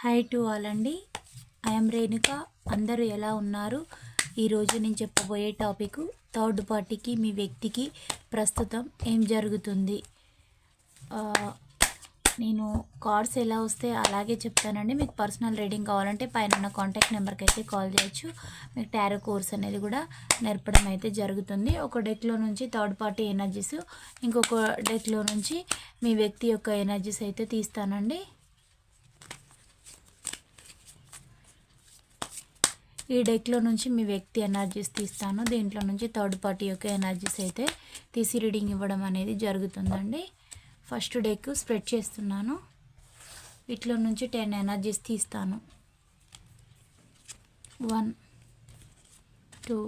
Hi to all అండి. I'm Renuka అందరూ ఎలా ఉన్నారు? ఈరోజు నేను చెప్పబోయే టాపిక్ థర్డ్ పార్టీకి మీ వ్యక్తికి ప్రస్తుతం ఏం జరుగుతుంది? నేను కార్డ్స్ ఎలా వస్తే అలాగే చెప్తానండి. మీకు పర్సనల్ రీడింగ్ కావాలంటే పైన ఉన్న కాంటాక్ట్ నెంబర్కి అయితే కాల్ చేయొచ్చు. మీకు టారో కోర్స్ అనేది కూడా నేర్పడం అయితే జరుగుతుంది. ఒక డెక్లో నుంచి థర్డ్ పార్టీ ఎనర్జీస్ ఇంకొక డెక్లో నుంచి మీ వ్యక్తి యొక్క ఎనర్జీస్ అయితే తీస్తానండి. ఈ డెక్లో నుంచి మీ వ్యక్తి ఎనర్జీస్ తీస్తాను. దీంట్లో నుంచి థర్డ్ పార్టీ యొక్క ఎనర్జీస్ అయితే తీసి రీడింగ్ ఇవ్వడం అనేది జరుగుతుందండి. ఫస్ట్ డెక్ స్ప్రెడ్ చేస్తున్నాను. వీటిలో నుంచి టెన్ ఎనర్జీస్ తీస్తాను. One two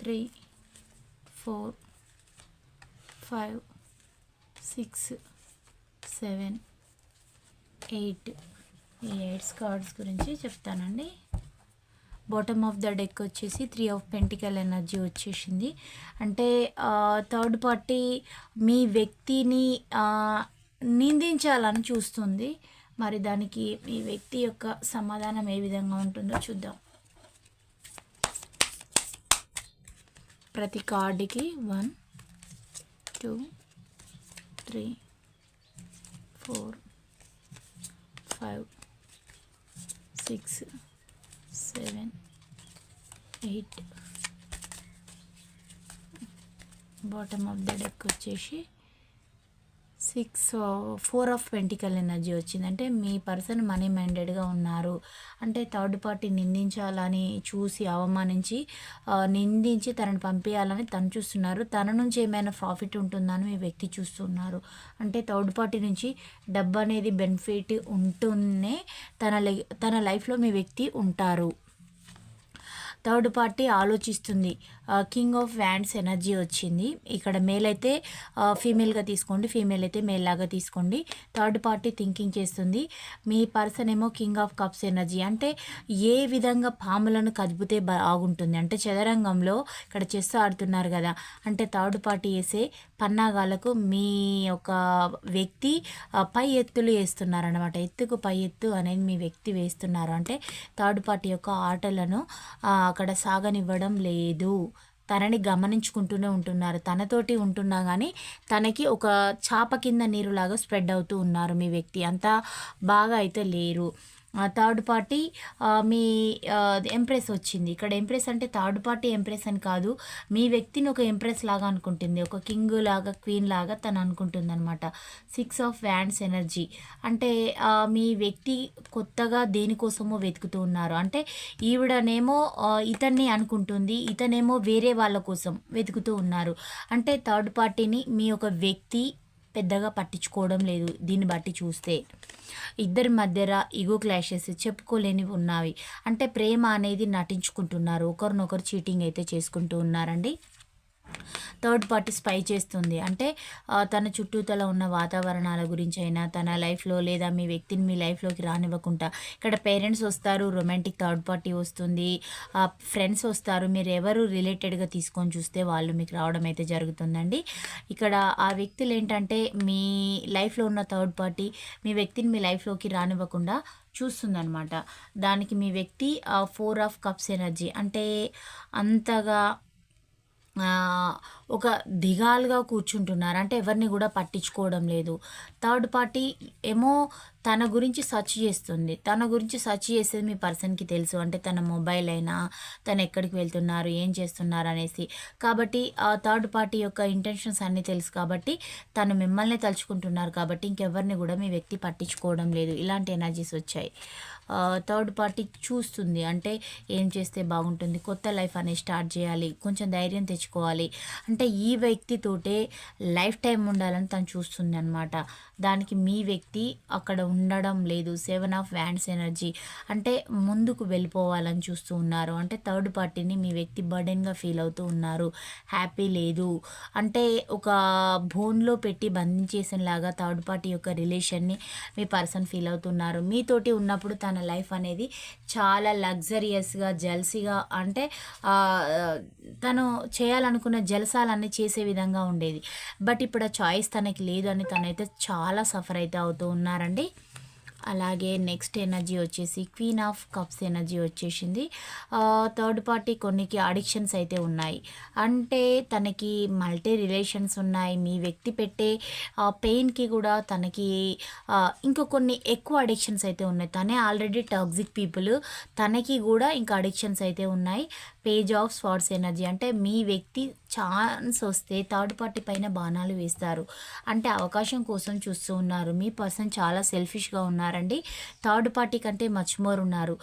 three four five six seven eight. ఈ ఎయిట్స్ కార్డ్స్ గురించి చెప్తానండి. బాటమ్ ఆఫ్ ద డెక్ వచ్చేసి త్రీ ఆఫ్ పెంటికల్ ఎనర్జీ వచ్చేసింది. అంటే థర్డ్ పార్టీ మీ వ్యక్తిని నిందించాలని చూస్తుంది. మరి దానికి మీ వ్యక్తి యొక్క సమాధానం ఏ విధంగా ఉంటుందో చూద్దాం. ప్రతి కార్డుకి one two three four five six seven eight. Bottom of the deck వచ్చేసి six four of pentacle energy వచ్చింది. అంటే మీ పర్సన్ మనీ మైండెడ్గా ఉన్నారు. అంటే థర్డ్ పార్టీ నిందించాలని చూసి అవమానించి uh, నిందించి తనని పంపించాలని తను చూస్తున్నారు. తన నుంచి ఏమైనా ప్రాఫిట్ ఉంటుందని మీ వ్యక్తి చూస్తున్నారు. అంటే థర్డ్ పార్టీ నుంచి డబ్బు అనేది బెనిఫిట్ ఉంటూనే తన లై- తన లైఫ్లో మీ వ్యక్తి ఉంటారు. థర్డ్ పార్టీ ఆలోచిస్తుంది. కింగ్ ఆఫ్ వ్యాండ్స్ ఎనర్జీ వచ్చింది. ఇక్కడ మేల్ అయితే ఫీమేల్గా తీసుకోండి ఫీమేల్ అయితే మేల్ లాగా తీసుకోండి. థర్డ్ పార్టీ థింకింగ్ చేస్తుంది. మీ పర్సన్ ఏమో కింగ్ ఆఫ్ కప్స్ ఎనర్జీ. అంటే ఏ విధంగా పాములను కదిపితే బాగుంటుంది అంటే చదరంగంలో ఇక్కడ చెస్ ఆడుతున్నారు కదా. అంటే థర్డ్ పార్టీ వేసే పన్నాగాలకు మీ ఒక వ్యక్తి పై ఎత్తులు వేస్తున్నారు అనమాట ఎత్తుకు పై ఎత్తు అనేది మీ వ్యక్తి వేస్తున్నారు. అంటే థర్డ్ పార్టీ యొక్క ఆటలను అక్కడ సాగనివ్వడం లేదు. తనని గమనించుకుంటూనే ఉంటున్నారు. తనతోటి ఉంటున్నా కానీ తనకి ఒక చాప కింద నీరులాగా స్ప్రెడ్ అవుతూ ఉన్నారు మీ వ్యక్తి. అంతా బాగా అయితే లేరు. థర్డ్ పార్టీ మీ ఎంప్రెస్ వచ్చింది. ఇక్కడ ఎంప్రెస్ అంటే థర్డ్ పార్టీ ఎంప్రెస్ అని కాదు. మీ వ్యక్తిని ఒక ఎంప్రెస్ లాగా అనుకుంటుంది. ఒక కింగ్ లాగా క్వీన్ లాగా తను అనుకుంటుంది అనమాట సిక్స్ ఆఫ్ వ్యాండ్స్ ఎనర్జీ అంటే మీ వ్యక్తి కొత్తగా దేనికోసమో వెతుకుతూ ఉన్నారు. అంటే ఈవిడనేమో ఇతన్ని అనుకుంటుంది. ఇతనేమో వేరే వాళ్ళ కోసం వెతుకుతూ ఉన్నారు. అంటే థర్డ్ పార్టీని మీ ఒక వ్యక్తి పెద్దగా పట్టించుకోవడం లేదు. దీన్ని బట్టి చూస్తే ఇద్దరి మధ్యర ఈగో క్లాషెస్ చెప్పుకోలేనివి ఉన్నవి. అంటే ప్రేమ అనేది నటించుకుంటున్నారు. ఒకరినొకరు చీటింగ్ అయితే చేసుకుంటూ ఉన్నారండి. థర్డ్ పార్టీ స్పై చేస్తుంది. అంటే తన చుట్టూతల ఉన్న వాతావరణాల గురించి అయినా తన లైఫ్లో లేదా మీ వ్యక్తిని మీ లైఫ్లోకి రానివ్వకుండా ఇక్కడ పేరెంట్స్ వస్తారు రొమాంటిక్ థర్డ్ పార్టీ వస్తుంది ఫ్రెండ్స్ వస్తారు మీరు ఎవరు రిలేటెడ్గా తీసుకొని చూస్తే వాళ్ళు మీకు రావడం అయితే జరుగుతుందండి. ఇక్కడ ఆ వ్యక్తులు ఏంటంటే మీ లైఫ్లో ఉన్న థర్డ్ పార్టీ మీ వ్యక్తిని మీ లైఫ్లోకి రానివ్వకుండా చూస్తుందనమాట దానికి మీ వ్యక్తి ఫోర్ ఆఫ్ కప్స్ ఎనర్జీ. అంటే అంతగా ఒక దిగాలుగా కూర్చుంటున్నారు. అంటే ఎవరిని కూడా పట్టించుకోవడం లేదు. థర్డ్ పార్టీ ఏమో తన గురించి సర్చ్ చేస్తుంది. తన గురించి సర్చ్ చేసేది మీ పర్సన్కి తెలుసు. అంటే తన మొబైల్ అయినా తను ఎక్కడికి వెళ్తున్నారు ఏం చేస్తున్నారు అనేసి. కాబట్టి ఆ థర్డ్ పార్టీ యొక్క ఇంటెన్షన్స్ అన్నీ తెలుసు కాబట్టి తను మిమ్మల్ని తలుచుకుంటున్నారు కాబట్టి ఇంకెవరిని కూడా మీ వ్యక్తి పట్టించుకోవడం లేదు. ఇలాంటి ఎనర్జీస్ వచ్చాయి. థర్డ్ పార్టీ చూస్తుంది. అంటే ఏం చేస్తే బాగుంటుంది? కొత్త లైఫ్ అనేది స్టార్ట్ చేయాలి. కొంచెం ధైర్యం తెచ్చుకోవాలి. అంటే ఈ వ్యక్తితోటే లైఫ్ టైం ఉండాలని తను చూస్తుంది అనమాట దానికి మీ వ్యక్తి అక్కడ ఉండడం లేదు. Seven of wands energy. అంటే ముందుకు వెళ్ళిపోవాలని చూస్తూ ఉన్నారు. అంటే థర్డ్ పార్టీని మీ వ్యక్తి బర్డెన్గా ఫీల్ అవుతూ ఉన్నారు. హ్యాపీ లేదు. అంటే ఒక బోన్లో పెట్టి బంధించేసేలాగా థర్డ్ పార్టీ యొక్క రిలేషన్ని మీ పర్సన్ ఫీల్ అవుతున్నారు. మీతోటి ఉన్నప్పుడు తన లైఫ్ అనేది చాలా లగ్జరియస్గా జల్సీగా అంటే తను చేయాలనుకున్న జలసాలన్నీ చేసే విధంగా ఉండేది. బట్ ఇప్పుడు ఆ చాయిస్ తనకి లేదు అని తనైతే చాలా సఫర్ అయితే అవుతూ ఉన్నారండి. అలాగే నెక్స్ట్ ఎనర్జీ వచ్చేసి క్వీన్ ఆఫ్ కప్స్ ఎనర్జీ వచ్చేసింది. థర్డ్ పార్టీ కొన్నికి అడిక్షన్స్ అయితే ఉన్నాయి. అంటే తనకి మల్టీ రిలేషన్స్ ఉన్నాయి. మీ వ్యక్తి పెట్టే పెయిన్కి కూడా తనకి ఇంకా కొన్ని ఎక్కువ అడిక్షన్స్ అయితే ఉన్నాయి. తనే ఆల్రెడీ టాక్సిక్ పీపుల్. తనకి కూడా ఇంకా అడిక్షన్స్ అయితే ఉన్నాయి. Page of swords energy. అంటే మీ వ్యక్తి ఛాన్స్ వస్తే థర్డ్ పార్టీ పైన బాణాలు వేస్తారు. అంటే అవకాశం కోసం చూస్తూ ఉన్నారు. మీ పర్సన్ చాలా సెల్ఫిష్గా ఉన్నారండి. థర్డ్ పార్టీ కంటే మచ్ మోర్ ఉన్నారు.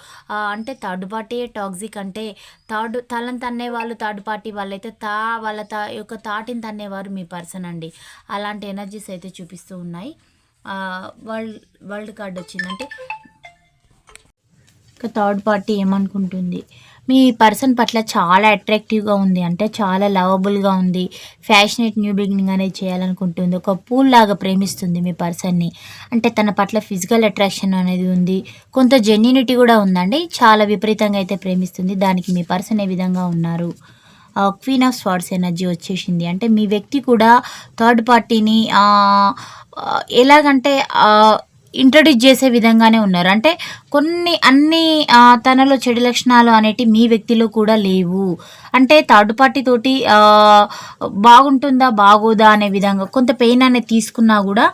అంటే థర్డ్ పార్టీ టాక్సిక్ అంటే థర్డ్ తలని తన్నే వాళ్ళు థర్డ్ పార్టీ వాళ్ళైతే తా వాళ్ళ తా యొక్క తాటిని తన్నేవారు మీ పర్సన్ అండి. అలాంటి ఎనర్జీస్ అయితే చూపిస్తూ ఉన్నాయి. వరల్డ్ వరల్డ్ కార్డ్ వచ్చిందంటే థర్డ్ పార్టీ ఏమనుకుంటుంది? మీ పర్సన్ పట్ల చాలా అట్రాక్టివ్గా ఉంది. అంటే చాలా లవబుల్గా ఉంది. ఫ్యాషనేట్ న్యూ బిగినింగ్ అనేది చేయాలనుకుంటుంది. ఒక పూల్ లాగా ప్రేమిస్తుంది మీ పర్సన్ని. అంటే తన పట్ల ఫిజికల్ అట్రాక్షన్ అనేది ఉంది. కొంత జెన్యునిటీ కూడా ఉందండి. చాలా విపరీతంగా అయితే ప్రేమిస్తుంది. దానికి మీ పర్సన్ ఏ విధంగా ఉన్నారు? క్వీన్ ఆఫ్ స్వార్డ్స్ ఎనర్జీ వచ్చేసింది. అంటే మీ వ్యక్తి కూడా థర్డ్ పార్టీని ఎలాగంటే ఇంట్రడ్యూస్ చేసే విధంగానే ఉన్నారు. అంటే కొన్ని అన్ని తనలో చెడు లక్షణాలు అనేటి మీ వ్యక్తిలో కూడా లేవు. అంటే థర్డ్ పార్టీ తోటి బాగుంటుందా బాగోదా అనే విధంగా కొంత పెయిన్ అనేది తీసుకున్నా కూడా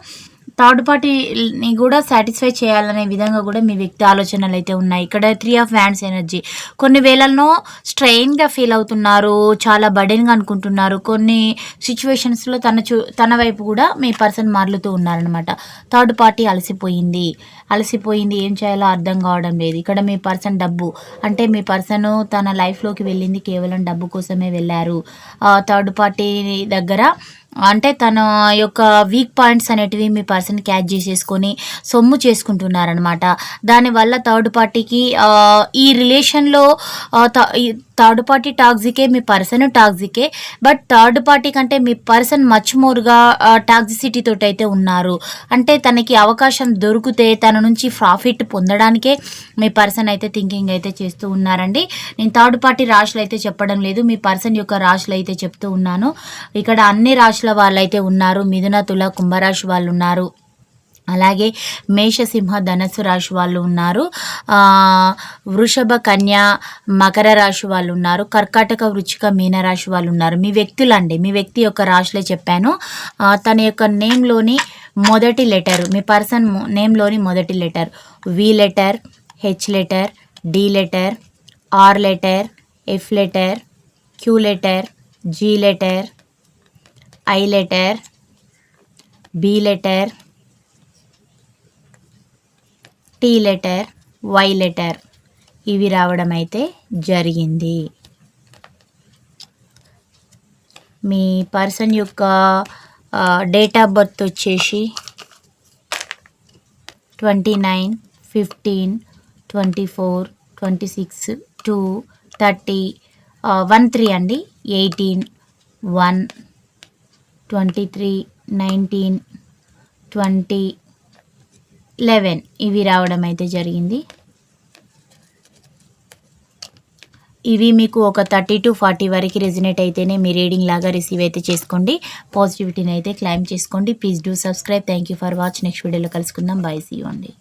థర్డ్ పార్టీని కూడా సాటిస్ఫై చేయాలనే విధంగా కూడా మీ వ్యక్తి ఆలోచనలు అయితే ఉన్నాయి. ఇక్కడ త్రీ ఆఫ్ హ్యాండ్స్ ఎనర్జీ కొన్ని వేళల్లో స్ట్రెయిన్గా ఫీల్ అవుతున్నారు చాలా బడెన్గా అనుకుంటున్నారు. కొన్ని సిచ్యువేషన్స్లో తన చూ తన వైపు కూడా మీ పర్సన్ మారులుతూ ఉన్నారనమాట థర్డ్ పార్టీ అలసిపోయింది. అలసిపోయింది ఏం చేయాలో అర్థం కావడం లేదు. ఇక్కడ మీ పర్సన్ డబ్బు. అంటే మీ పర్సన్ తన లైఫ్లోకి వెళ్ళింది కేవలం డబ్బు కోసమే వెళ్ళారు. థర్డ్ పార్టీ దగ్గర అంటే తన యొక్క వీక్ పాయింట్స్ అనేటివి మీ పర్సన్ క్యాచ్ చేసేసుకొని సొమ్ము చేసుకుంటున్నారనమాట దానివల్ల థర్డ్ పార్టీకి ఈ రిలేషన్లో థర్డ్ పార్టీ టాక్సికే మీ పర్సన్ టాక్సికే బట్ థర్డ్ పార్టీ కంటే మీ పర్సన్ మచ్ మోర్గా టాక్సిసిటీ తోటి అయితే ఉన్నారు. అంటే తనకి అవకాశం దొరికితే తన నుంచి ప్రాఫిట్ పొందడానికే మీ పర్సన్ అయితే థింకింగ్ అయితే చేస్తూ ఉన్నారండి. నేను థర్డ్ పార్టీ రాశులు అయితే చెప్పడం లేదు మీ పర్సన్ యొక్క రాశులు అయితే చెప్తూ ఉన్నాను. ఇక్కడ అన్ని రాశుల వాళ్ళు అయితే ఉన్నారు మిథున తుల కుంభరాశి వాళ్ళు ఉన్నారు అలాగే మేషసింహ ధనస్సు రాశి వాళ్ళు ఉన్నారు. వృషభ కన్య మకర రాశి వాళ్ళు ఉన్నారు. కర్కాటక వృచ్చిక మీన రాశి వాళ్ళు ఉన్నారు. మీ వ్యక్తులండి మీ వ్యక్తి యొక్క రాశులే చెప్పాను. తన యొక్క నేమ్లోని మొదటి లెటర్ మీ పర్సన్ నేమ్లోని మొదటి letter V letter H letter D letter R letter F letter Q letter G letter I letter B letter T letter Y letter ఇవి రావడం అయితే జరిగింది. మీ పర్సన్ యొక్క డేట్ ఆఫ్ బర్త్ వచ్చేసి twenty nine fifteen twenty four twenty six two thirty one three అండి. Eighteen one twenty three nineteen twenty eleven ఇవి రావడం అయితే జరిగింది. ఇవి మీకు ఒక థర్టీ టు ఫార్టీ వరకు రెజినేట్ అయితేనే మీ రీడింగ్ లాగా రిసీవ్ అయితే చేసుకోండి. పాజిటివిటీని అయితే క్లైమ్ చేసుకోండి. Please do subscribe thank you for watch next వీడియోలో కలుసుకుందాం. బాయ్ సీ అండి.